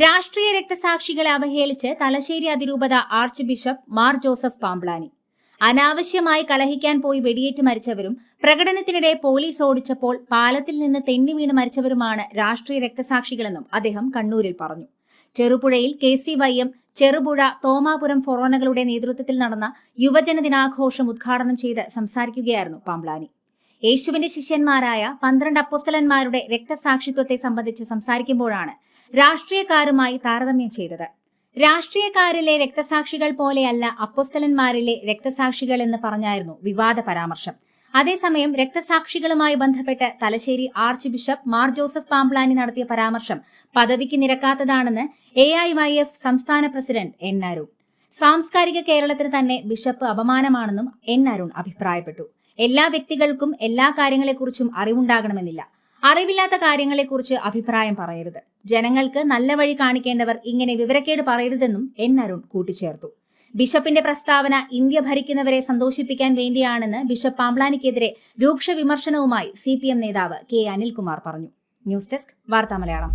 രാഷ്ട്രീയ രക്തസാക്ഷികളെ അവഹേളിച്ച് തലശ്ശേരി അതിരൂപത archbishop Mar Joseph Pamplany. അനാവശ്യമായി കലഹിക്കാൻ പോയി വെടിയേറ്റ് മരിച്ചവരും പ്രകടനത്തിനിടെ പോലീസ് ഓടിച്ചപ്പോൾ പാലത്തിൽ നിന്ന് തെന്നി വീണ് മരിച്ചവരുമാണ് രാഷ്ട്രീയ രക്തസാക്ഷികളെന്നും അദ്ദേഹം കണ്ണൂരിൽ പറഞ്ഞു. ചെറുപുഴയിൽ K C Y M Cherupuzha Thomapuram ഫൊറോനകളുടെ നേതൃത്വത്തിൽ നടന്ന യുവജന ദിനാഘോഷം ഉദ്ഘാടനം ചെയ്ത് സംസാരിക്കുകയായിരുന്നു പാംബ്ലാനി. യേശുവിന്റെ ശിഷ്യന്മാരായ പന്ത്രണ്ട് അപ്പോസ്തലന്മാരുടെ രക്തസാക്ഷിത്വത്തെ സംബന്ധിച്ച് സംസാരിക്കുമ്പോഴാണ് രാഷ്ട്രീയക്കാരുമായി താരതമ്യം ചെയ്തത്. രാഷ്ട്രീയക്കാരിലെ രക്തസാക്ഷികൾ പോലെയല്ല അപ്പോസ്തലന്മാരിലെ രക്തസാക്ഷികൾ എന്ന് പറഞ്ഞായിരുന്നു വിവാദ പരാമർശം. അതേസമയം രക്തസാക്ഷികളുമായി ബന്ധപ്പെട്ട് Thalassery archbishop Mar Joseph Pamplany നടത്തിയ പരാമർശം പദവിക്ക് നിരക്കാത്തതാണെന്ന് എ ഐ വൈ എഫ് സംസ്ഥാന പ്രസിഡന്റ് എൻ അരുൺ. സാംസ്കാരിക കേരളത്തിന് തന്നെ ബിഷപ്പ് അപമാനമാണെന്നും എൻ അരുൺ അഭിപ്രായപ്പെട്ടു. എല്ലാ വ്യക്തികൾക്കും എല്ലാ കാര്യങ്ങളെക്കുറിച്ചും അറിവുണ്ടാകണമെന്നില്ല. അറിവില്ലാത്ത കാര്യങ്ങളെക്കുറിച്ച് അഭിപ്രായം പറയരുത്. ജനങ്ങൾക്ക് നല്ല വഴി കാണിക്കേണ്ടവർ ഇങ്ങനെ വിവരക്കേട് പറയരുതെന്നും എൻ അരുൺ കൂട്ടിച്ചേർത്തു. ബിഷപ്പിന്റെ പ്രസ്താവന ഇന്ത്യ ഭരിക്കുന്നവരെ സന്തോഷിപ്പിക്കാൻ വേണ്ടിയാണെന്ന് ബിഷപ്പ് പാംബ്ലാനിക്കെതിരെ രൂക്ഷ വിമർശനവുമായി സി നേതാവ് കെ അനിൽകുമാർ പറഞ്ഞു. ന്യൂസ് ഡെസ്ക് വാർത്താ മലയാളം